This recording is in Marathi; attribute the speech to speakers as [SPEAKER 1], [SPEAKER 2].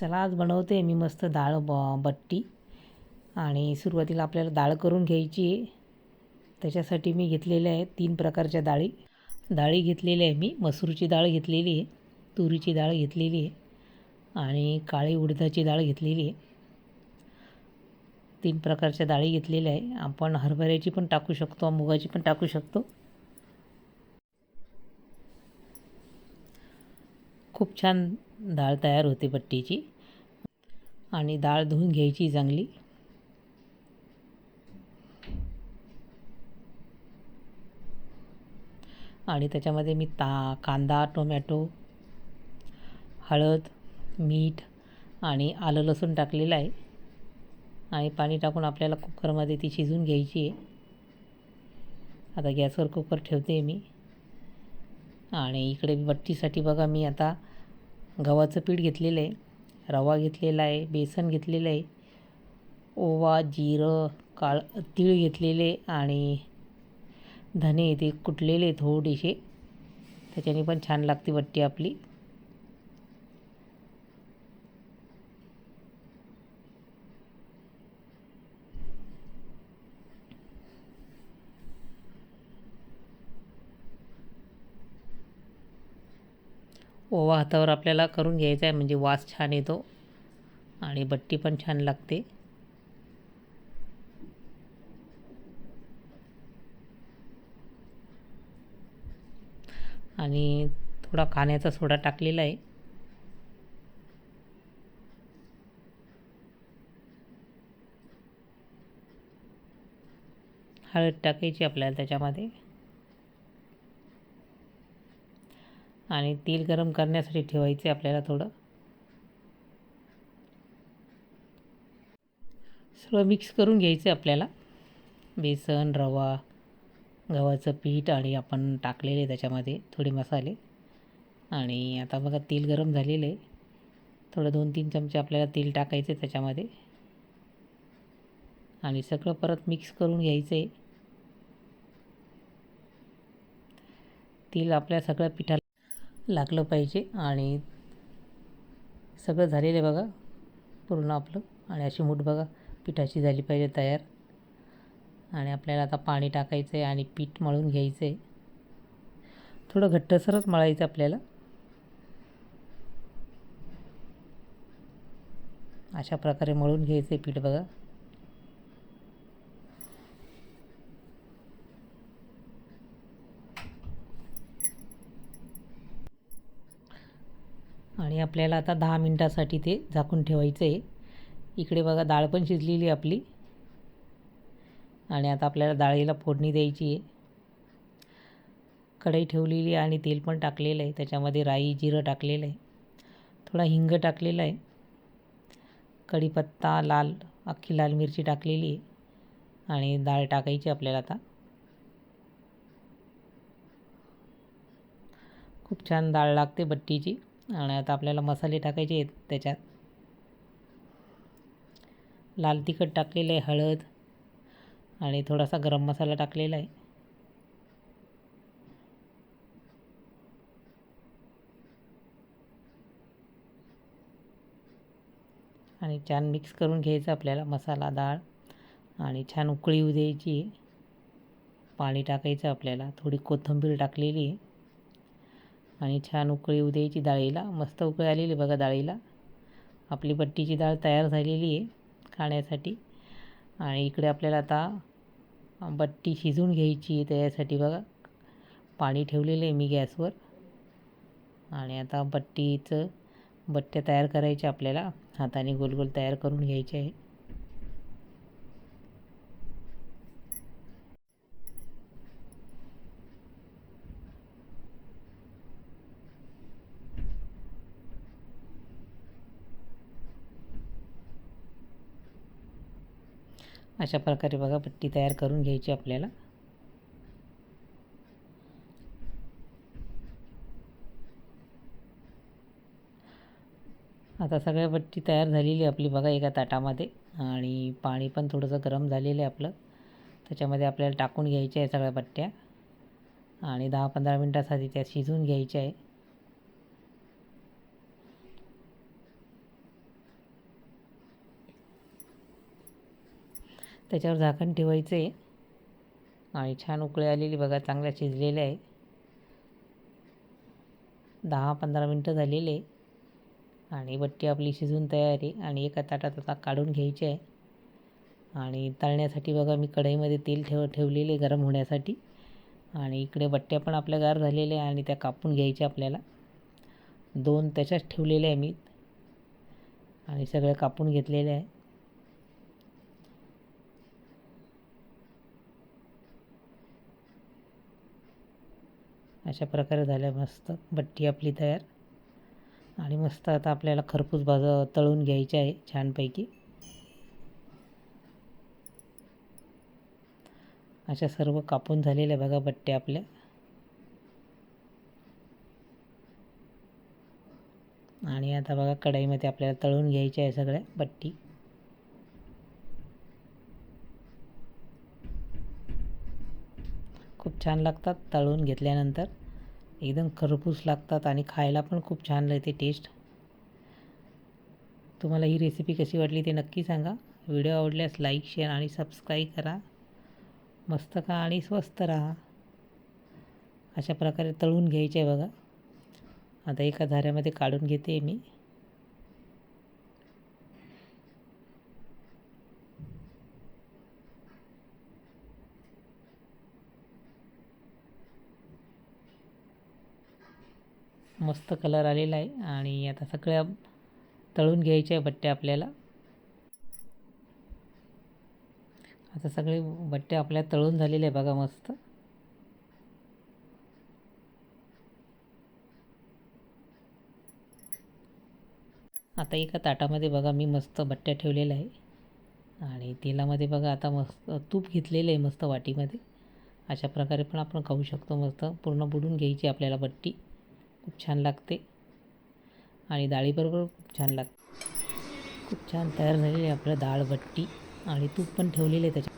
[SPEAKER 1] चला आज बनवते मी मस्त डाळ ब बट्टी. आणि सुरुवातीला आपल्याला डाळ करून घ्यायची आहे. त्याच्यासाठी मी घेतलेले आहे तीन प्रकारच्या डाळी. डाळी घेतलेल्या आहे मी मसूरची डाळ घेतलेली आहे तुरीची डाळ घेतलेली आहे आणि काळी उडदाची डाळ घेतलेली आहे. तीन प्रकारच्या डाळी घेतलेल्या आहे. आपण हरभऱ्याची पण टाकू शकतो मुगाची पण टाकू शकतो. खूप छान डाळ तयार होते बट्टीची आणि डाळ धुवून घ्यायची चांगली. आणि त्याच्यामध्ये मी ता कांदा टोमॅटो हळद मीठ आणि आलं लसूण टाकलेलं आहे. आणि पाणी टाकून आपल्याला कुकरमध्ये ती शिजवून घ्यायची आहे. आता गॅसवर कुकर ठेवते मी. आणि इकडे बट्टीसाठी बघा मी आता गव्हाचं पीठ घेतलेलं आहे रवा घेतलेला आहे बेसन घेतलेलं आहे ओवा जिरं काळ तीळ घेतलेले आणि धने ते कुटलेले थोडेसे. त्याच्याने पण छान लागते बट्टी आपली. ओवा हातावर आपल्याला करून घ्यायचा आहे म्हणजे वास छान येतो आणि बट्टी पण छान लागते. आणि थोडा खाण्याचा सोडा टाकलेला आहे. हळद टाकायची आपल्याला त्याच्यामध्ये. आणि तेल गरम करण्यासाठी ठेवायचे आपल्याला थोडं. सगळं मिक्स करून घ्यायचं आपल्याला. बेसन रवा गव्हाचं पीठ आणि आपण टाकलेले त्याच्यामध्ये थोडे मसाले. आणि आता बघा तेल गरम झालेलं आहे. थोडं दोन तीन चमचे आपल्याला तेल टाकायचे त्याच्यामध्ये. आणि सगळं परत मिक्स करून घ्यायचं आहे तेल आपल्या सगळ्या पिठाला लागलं पाहिजे आणि सगळं झालेलं आहे बघा. पूर्ण आपलं आणि अशी मूठ बघा. पिठाची झाली पाहिजे तयार. आणि आपल्याला आता पाणी टाकायचं आहे आणि पीठ मळून घ्यायचं आहे. थोडं घट्टसरच मळायचं आपल्याला. अशा प्रकारे मळून घ्यायचं आहे पीठ बघा. आणि आपल्याला आता दहा मिनटासाठी ते झाकून ठेवायचं आहे. इकडे बघा डाळ पण शिजलेली आपली. आणि आता आपल्याला डाळीला फोडणी द्यायची आहे. कढई ठेवलेली आणि तेल पण टाकलेलं आहे. त्याच्यामध्ये राई जिरं टाकलेलं आहे. थोडा हिंग टाकलेला आहे. कढीपत्ता लाल अख्खी लाल मिरची टाकलेली आहे. आणि डाळ टाकायची आपल्याला आता. खूप छान डाळ लागते बट्टीची. आणि आता आपल्याला मसाले टाकायचे आहेत त्याच्यात. लाल तिखट टाकलेलं आहे हळद आणि थोडासा गरम मसाला टाकलेला आहे. आणि छान मिक्स करून घ्यायचं आपल्याला मसाला डाळ आणि छान उकळी येऊ द्यायची. पाणी टाकायचं आपल्याला थोडी कोथिंबीर टाकलेली आहे. आणि छान उकळी येऊ द्यायची डाळीला मस्त उकळी आलेली बघा डाळीला. आपली बट्टीची डाळ तयार झालेली आहे खाण्यासाठी. आणि इकडे आपल्याला आता बट्टी शिजवून घ्यायची आहे त्याच्यासाठी बघा. पाणी ठेवलेलं आहे मी गॅसवर. आणि आता बट्टीचं बट्ट्या तयार करायच्या आपल्याला. हाताने गोल गोल तयार करून घ्यायचे आहे. अशा प्रकारे बघा पट्टी तयार करून घ्यायची आपल्याला. आता सगळ्या पट्टी तयार झालेली आपली बघा एका ताटामध्ये आणि पाणी पण थोडंसं गरम झालेलं आहे आपलं. त्याच्यामध्ये आपल्याला टाकून घ्यायच्या आहे सगळ्या पट्ट्या आणि दहा पंधरा मिनटासाठी त्या शिजवून घ्यायच्या आहे त्याच्यावर झाकण ठेवायचं. आहे आणि छान उकळी आलेली बघा चांगल्या शिजलेल्या आहे. दहा पंधरा मिनटं झालेले आहे. आणि बट्टी आपली शिजून तयार आहे. आणि एका ताटात आता काढून घ्यायची आहे. आणि तळण्यासाठी बघा मी कढईमध्ये तेल ठेव ठेवलेले गरम होण्यासाठी. आणि इकडे बट्ट्या पण आपल्या गार झालेल्या आहे आणि त्या कापून घ्यायच्या आपल्याला. दोन त्याच्याच ठेवलेल्या आहे मी. आणि सगळ्या कापून घेतलेल्या आहे. अशा प्रकारे झाल्या मस्त. बट्टी आपली तयार. आणि मस्त आता आपल्याला खरपूस भाजं तळून घ्यायची आहे छानपैकी. अशा सर्व कापून झालेल्या बघा बट्ट्या आपल्या. आणि आता बघा कढाईमध्ये आपल्याला तळून घ्यायच्या आहे सगळ्या बट्टी. खूप छान लागतात तळून घेतल्यानंतर. एकदम खरपूस लागतात आणि खायला पण खूप छान लागते टेस्ट तुम्हाला ही रेसिपी कशी वाटली ते नक्की सांगा. व्हिडिओ आवडल्यास लाईक शेअर आणि सबस्क्राईब करा. मस्त खा आणि स्वस्त राहा. अशा प्रकारे तळून घ्यायचे बघा. आता एका धाऱ्यामध्ये काढून घेते मी. मस्त कलर आलेला आहे आणि आता सगळ्या तळून घ्यायच्या आहे बट्ट्या आपल्याला. आता सगळे बट्टे आपल्या तळून झालेले आहे बघा मस्त. आता एका ताटामध्ये बघा मी मस्त बट्ट्या ठेवलेल्या आहे. आणि तेलामध्ये बघा आता मस्त तूप घेतलेलं आहे मस्त वाटीमध्ये. अशा प्रकारे पण आपण खाऊ शकतो मस्त. पूर्ण बुडून घ्यायची आपल्याला बट्टी. खूप छान लागते. आणि डाळीबरोबर खूप छान लागते. खूप छान तयार झालेली आहे आपलं डाळ बट्टी आणि तूप पण ठेवलेलं आहे त्याच्यात.